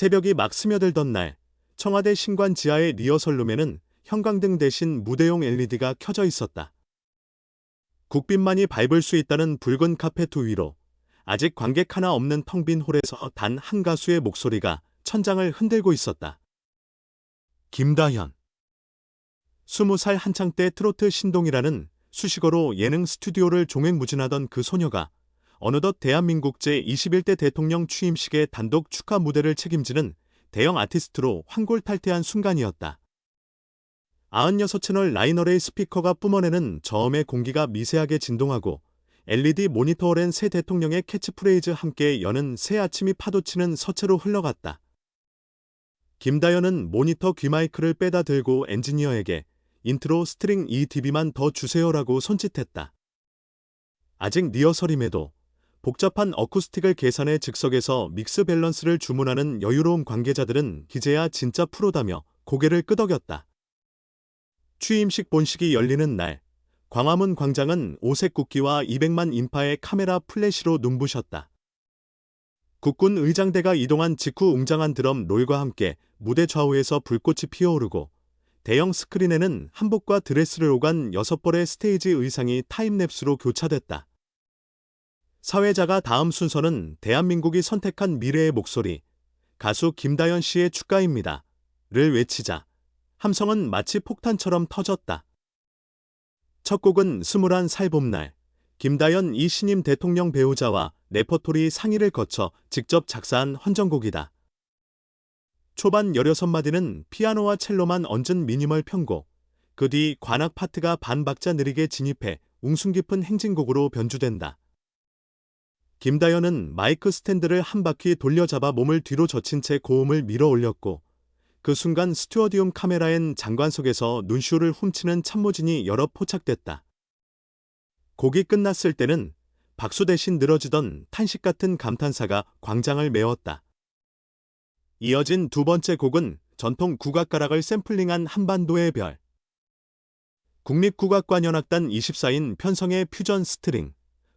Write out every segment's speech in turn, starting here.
새벽이 막 스며들던 날, 청와대 신관 지하의 리허설룸에는 형광등 대신 무대용 LED가 켜져 있었다. 국빈만이 밟을 수 있다는 붉은 카페트 위로 아직 관객 하나 없는 텅 빈 홀에서 단 한 가수의 목소리가 천장을 흔들고 있었다. 김다현. 스무 살 한창 때 트로트 신동이라는 수식어로 예능 스튜디오를 종횡무진하던 그 소녀가 어느덧 대한민국 제21대 대통령 취임식의 단독 축하 무대를 책임지는 대형 아티스트로 황골탈퇴한 순간이었다. 96채널 라이너레이 스피커가 뿜어내는 저음의 공기가 미세하게 진동하고 LED 모니터를 랜새 대통령의 캐치프레이즈 함께 여는 새 아침이 파도치는 서체로 흘러갔다. 김다연은 모니터 귀마이크를 빼다 들고 엔지니어에게 인트로 스트링 2dB만 더 주세요라고 손짓했다. 아직 리허설임에도 복잡한 어쿠스틱을 계산해 즉석에서 믹스 밸런스를 주문하는 여유로운 관계자들은 기재야 진짜 프로다며 고개를 끄덕였다. 취임식 본식이 열리는 날, 광화문 광장은 오색 국기와 200만 인파의 카메라 플래시로 눈부셨다. 국군 의장대가 이동한 직후 웅장한 드럼 롤과 함께 무대 좌우에서 불꽃이 피어오르고 대형 스크린에는 한복과 드레스를 오간 6벌의 스테이지 의상이 타임랩스로 교차됐다. 사회자가 다음 순서는 대한민국이 선택한 미래의 목소리, 가수 김다연 씨의 축가입니다. 를 외치자 함성은 마치 폭탄처럼 터졌다. 첫 곡은 스물한 살 봄날, 김다연 이 신임 대통령 배우자와 레퍼토리 상의를 거쳐 직접 작사한 헌정곡이다. 초반 16마디는 피아노와 첼로만 얹은 미니멀 편곡, 그 뒤 관악 파트가 반박자 느리게 진입해 웅숭 깊은 행진곡으로 변주된다. 김다연은 마이크 스탠드를 한 바퀴 돌려잡아 몸을 뒤로 젖힌 채 고음을 밀어 올렸고 그 순간 스튜어디움 카메라엔 장관석에서 눈쇼를 훔치는 참모진이 여러 포착됐다. 곡이 끝났을 때는 박수 대신 늘어지던 탄식 같은 감탄사가 광장을 메웠다. 이어진 두 번째 곡은 전통 국악가락을 샘플링한 한반도의 별. 국립국악관현악단 24인 편성의 퓨전 스트링,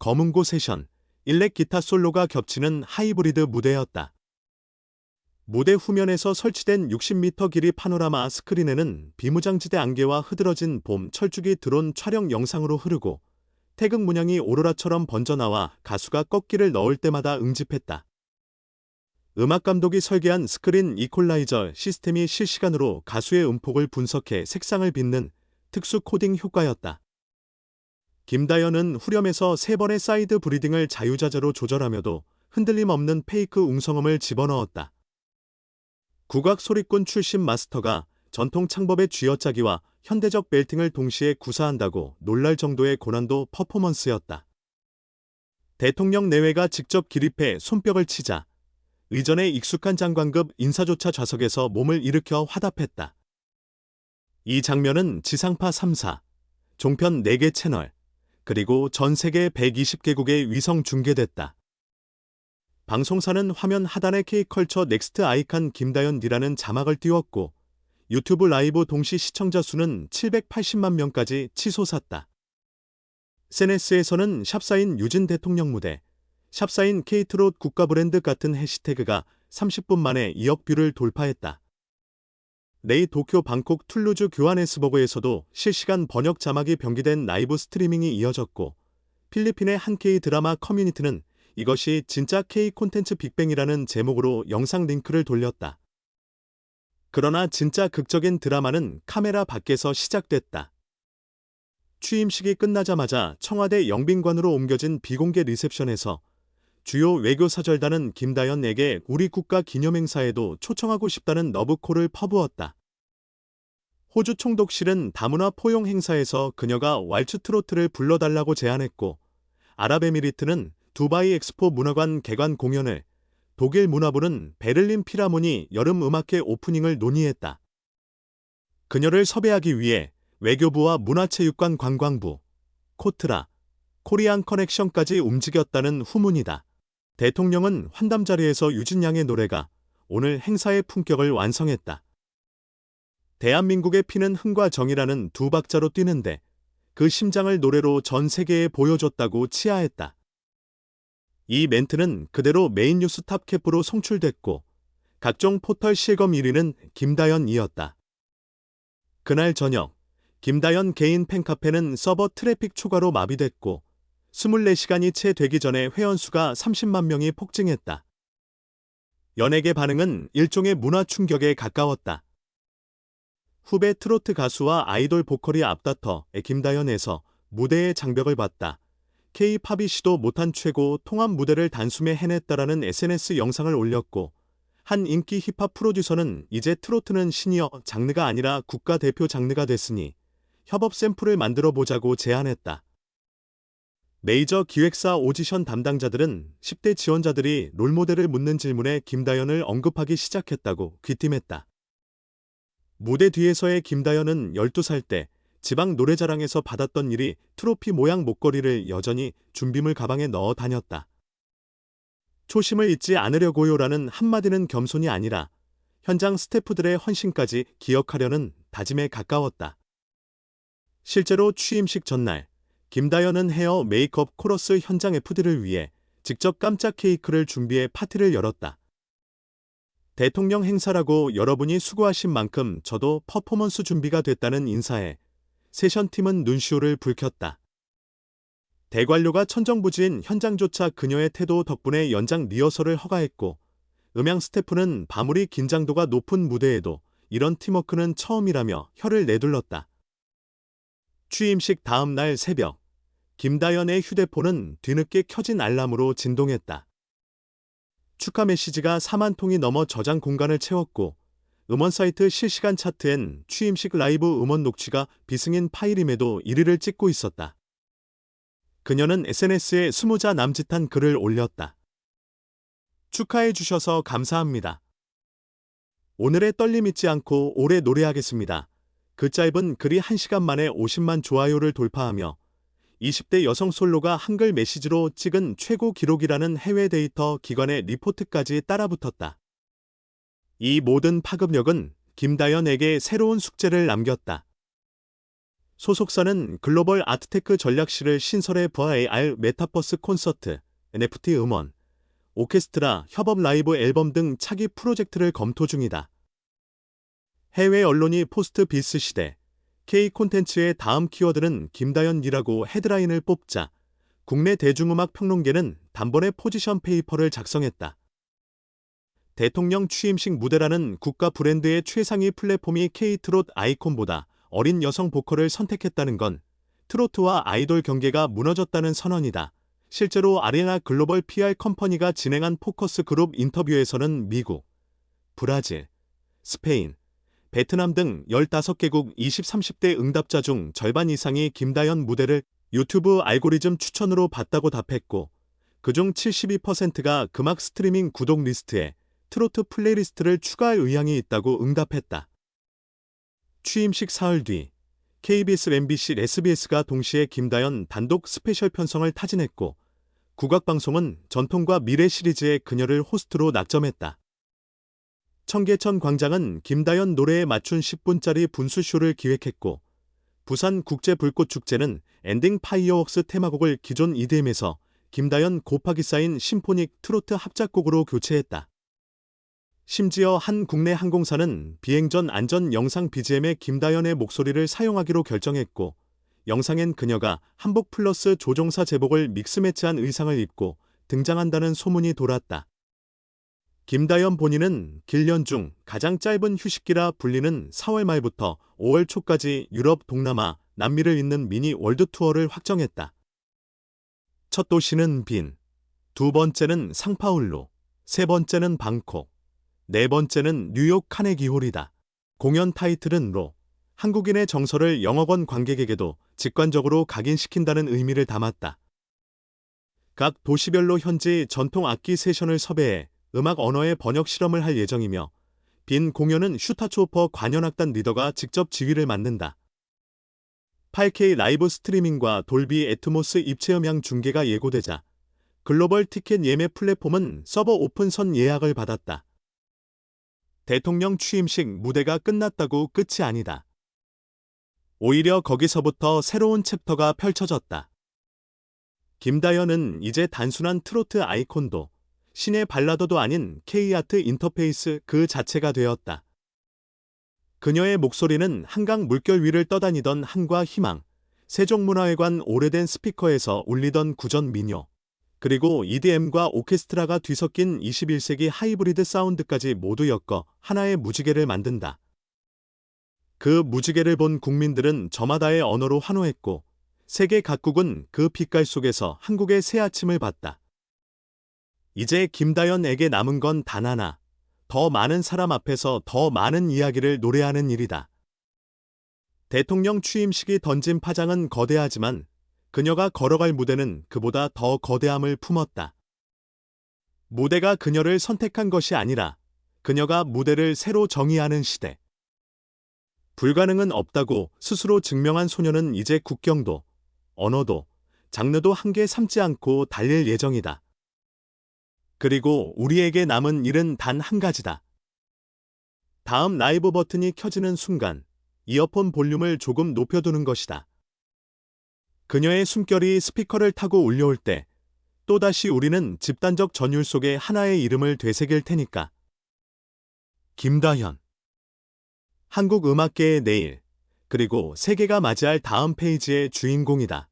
검은고 세션, 일렉 기타 솔로가 겹치는 하이브리드 무대였다. 무대 후면에서 설치된 60m 길이 파노라마 스크린에는 비무장지대 안개와 흐드러진 봄 철쭉이 드론 촬영 영상으로 흐르고 태극 문양이 오로라처럼 번져나와 가수가 꺾기를 넣을 때마다 응집했다. 음악 감독이 설계한 스크린 이퀄라이저 시스템이 실시간으로 가수의 음폭을 분석해 색상을 빚는 특수 코딩 효과였다. 김다연은 후렴에서 세 번의 사이드 브리딩을 자유자재로 조절하며도 흔들림 없는 페이크 웅성음을 집어넣었다. 국악 소리꾼 출신 마스터가 전통 창법의 쥐어짜기와 현대적 벨팅을 동시에 구사한다고 놀랄 정도의 고난도 퍼포먼스였다. 대통령 내외가 직접 기립해 손뼉을 치자 의전에 익숙한 장관급 인사조차 좌석에서 몸을 일으켜 화답했다. 이 장면은 지상파 3사, 종편 4개 채널, 그리고 전 세계 120개국에 위성 중계됐다. 방송사는 화면 하단에 K컬처 넥스트 아이칸 김다연이라는 자막을 띄웠고 유튜브 라이브 동시 시청자 수는 780만 명까지 치솟았다. SNS에서는 샵사인 유진 대통령 무대, 샵사인 케이트롯 국가 브랜드 같은 해시태그가 30분 만에 2억 뷰를 돌파했다. 내이 도쿄 방콕 툴루즈 교환에스버그에서도 실시간 번역 자막이 병기된 라이브 스트리밍이 이어졌고 필리핀의 한 K 드라마 커뮤니티는 이것이 진짜 K 콘텐츠 빅뱅이라는 제목으로 영상 링크를 돌렸다. 그러나 진짜 극적인 드라마는 카메라 밖에서 시작됐다. 취임식이 끝나자마자 청와대 영빈관으로 옮겨진 비공개 리셉션에서 주요 외교사절단은 김다연에게 우리 국가 기념행사에도 초청하고 싶다는 너브콜을 퍼부었다. 호주 총독실은 다문화 포용 행사에서 그녀가 왈츠 트로트를 불러달라고 제안했고 아랍에미리트는 두바이 엑스포 문화관 개관 공연을 독일 문화부는 베를린 피라모니 여름 음악회 오프닝을 논의했다. 그녀를 섭외하기 위해 외교부와 문화체육관 관광부, 코트라, 코리안 커넥션까지 움직였다는 후문이다. 대통령은 환담 자리에서 유진양의 노래가 오늘 행사의 품격을 완성했다. 대한민국의 피는 흥과 정이라는 두 박자로 뛰는데 그 심장을 노래로 전 세계에 보여줬다고 치하했다. 이 멘트는 그대로 메인 뉴스 탑캡으로 송출됐고 각종 포털 실검 1위는 김다연이었다. 그날 저녁, 김다연 개인 팬카페는 서버 트래픽 초과로 마비됐고 24시간이 채 되기 전에 회원수가 30만 명이 폭증했다. 연예계 반응은 일종의 문화 충격에 가까웠다. 후배 트로트 가수와 아이돌 보컬이 앞다퉈 김다연에서 무대의 장벽을 봤다. K-팝이 시도 못한 최고 통합 무대를 단숨에 해냈다라는 SNS 영상을 올렸고 한 인기 힙합 프로듀서는 이제 트로트는 시니어 장르가 아니라 국가대표 장르가 됐으니 협업 샘플을 만들어 보자고 제안했다. 메이저 기획사 오디션 담당자들은 10대 지원자들이 롤모델을 묻는 질문에 김다연을 언급하기 시작했다고 귀띔했다. 무대 뒤에서의 김다연은 12살 때 지방 노래자랑에서 받았던 일이 트로피 모양 목걸이를 여전히 준비물 가방에 넣어 다녔다. 초심을 잊지 않으려고요라는 한마디는 겸손이 아니라 현장 스태프들의 헌신까지 기억하려는 다짐에 가까웠다. 실제로 취임식 전날 김다연은 헤어 메이크업 코러스 현장 FD를 위해 직접 깜짝 케이크를 준비해 파티를 열었다. 대통령 행사라고 여러분이 수고하신 만큼 저도 퍼포먼스 준비가 됐다는 인사에 세션팀은 눈시울을 붉혔다. 대관료가 천정부지인 현장조차 그녀의 태도 덕분에 연장 리허설을 허가했고 음향 스태프는 바무리 긴장도가 높은 무대에도 이런 팀워크는 처음이라며 혀를 내둘렀다. 취임식 다음 날 새벽 김다연의 휴대폰은 뒤늦게 켜진 알람으로 진동했다. 축하 메시지가 4만 통이 넘어 저장 공간을 채웠고 음원 사이트 실시간 차트엔 취임식 라이브 음원 녹취가 비승인 파일임에도 1위를 찍고 있었다. 그녀는 SNS에 스무자 남짓한 글을 올렸다. 축하해 주셔서 감사합니다. 오늘의 떨림 잊지 않고 오래 노래하겠습니다. 그 짧은 글이 1시간 만에 50만 좋아요를 돌파하며 20대 여성 솔로가 한글 메시지로 찍은 최고 기록이라는 해외 데이터 기관의 리포트까지 따라붙었다. 이 모든 파급력은 김다연에게 새로운 숙제를 남겼다. 소속사는 글로벌 아트테크 전략실을 신설해 VR 메타버스 콘서트, NFT 음원, 오케스트라, 협업 라이브 앨범 등 차기 프로젝트를 검토 중이다. 해외 언론이 포스트 비스 시대, K 콘텐츠의 다음 키워드는 김다연이라고 헤드라인을 뽑자 국내 대중음악 평론계는 단번에 포지션 페이퍼를 작성했다. 대통령 취임식 무대라는 국가 브랜드의 최상위 플랫폼이 K-트롯 아이콘보다 어린 여성 보컬을 선택했다는 건 트로트와 아이돌 경계가 무너졌다는 선언이다. 실제로 아레나 글로벌 PR 컴퍼니가 진행한 포커스 그룹 인터뷰에서는 미국, 브라질, 스페인, 베트남 등 15개국 20, 30대 응답자 중 절반 이상이 김다연 무대를 유튜브 알고리즘 추천으로 봤다고 답했고 그중 72%가 금악 스트리밍 구독 리스트에 트로트 플레이리스트를 추가할 의향이 있다고 응답했다. 취임식 사흘 뒤 KBS, MBC, SBS가 동시에 김다연 단독 스페셜 편성을 타진했고 국악방송은 전통과 미래 시리즈의 그녀를 호스트로 낙점했다. 청계천 광장은 김다연 노래에 맞춘 10분짜리 분수쇼를 기획했고 부산 국제불꽃축제는 엔딩 파이어웍스 테마곡을 기존 EDM에서 김다연 곱하기 쌓인 심포닉 트로트 합작곡으로 교체했다. 심지어 한 국내 항공사는 비행 전 안전 영상 BGM에 김다연의 목소리를 사용하기로 결정했고 영상엔 그녀가 한복 플러스 조종사 제복을 믹스매치한 의상을 입고 등장한다는 소문이 돌았다. 김다연 본인은 길년 중 가장 짧은 휴식기라 불리는 4월 말부터 5월 초까지 유럽, 동남아, 남미를 잇는 미니 월드 투어를 확정했다. 첫 도시는 빈, 두 번째는 상파울루, 세 번째는 방콕, 네 번째는 뉴욕 카네기홀이다. 공연 타이틀은 로. 한국인의 정서를 영어권 관객에게도 직관적으로 각인시킨다는 의미를 담았다. 각 도시별로 현지 전통 악기 세션을 섭외해 음악 언어의 번역 실험을 할 예정이며 빈 공연은 슈타초퍼 관현악단 리더가 직접 지휘를 맡는다. 8K 라이브 스트리밍과 돌비 애트모스 입체 음향 중계가 예고되자 글로벌 티켓 예매 플랫폼은 서버 오픈선 예약을 받았다. 대통령 취임식 무대가 끝났다고 끝이 아니다. 오히려 거기서부터 새로운 챕터가 펼쳐졌다. 김다연은 이제 단순한 트로트 아이콘도 신의 발라더도 아닌 K아트 인터페이스 그 자체가 되었다. 그녀의 목소리는 한강 물결 위를 떠다니던 한과 희망, 세종문화회관 오래된 스피커에서 울리던 구전 민요, 그리고 EDM과 오케스트라가 뒤섞인 21세기 하이브리드 사운드까지 모두 엮어 하나의 무지개를 만든다. 그 무지개를 본 국민들은 저마다의 언어로 환호했고, 세계 각국은 그 빛깔 속에서 한국의 새 아침을 봤다. 이제 김다연에게 남은 건 단 하나. 더 많은 사람 앞에서 더 많은 이야기를 노래하는 일이다. 대통령 취임식이 던진 파장은 거대하지만 그녀가 걸어갈 무대는 그보다 더 거대함을 품었다. 무대가 그녀를 선택한 것이 아니라 그녀가 무대를 새로 정의하는 시대. 불가능은 없다고 스스로 증명한 소녀는 이제 국경도, 언어도, 장르도 한계 삼지 않고 달릴 예정이다. 그리고 우리에게 남은 일은 단 한 가지다. 다음 라이브 버튼이 켜지는 순간 이어폰 볼륨을 조금 높여두는 것이다. 그녀의 숨결이 스피커를 타고 울려올 때 또다시 우리는 집단적 전율 속에 하나의 이름을 되새길 테니까. 김다현. 한국 음악계의 내일, 그리고 세계가 맞이할 다음 페이지의 주인공이다.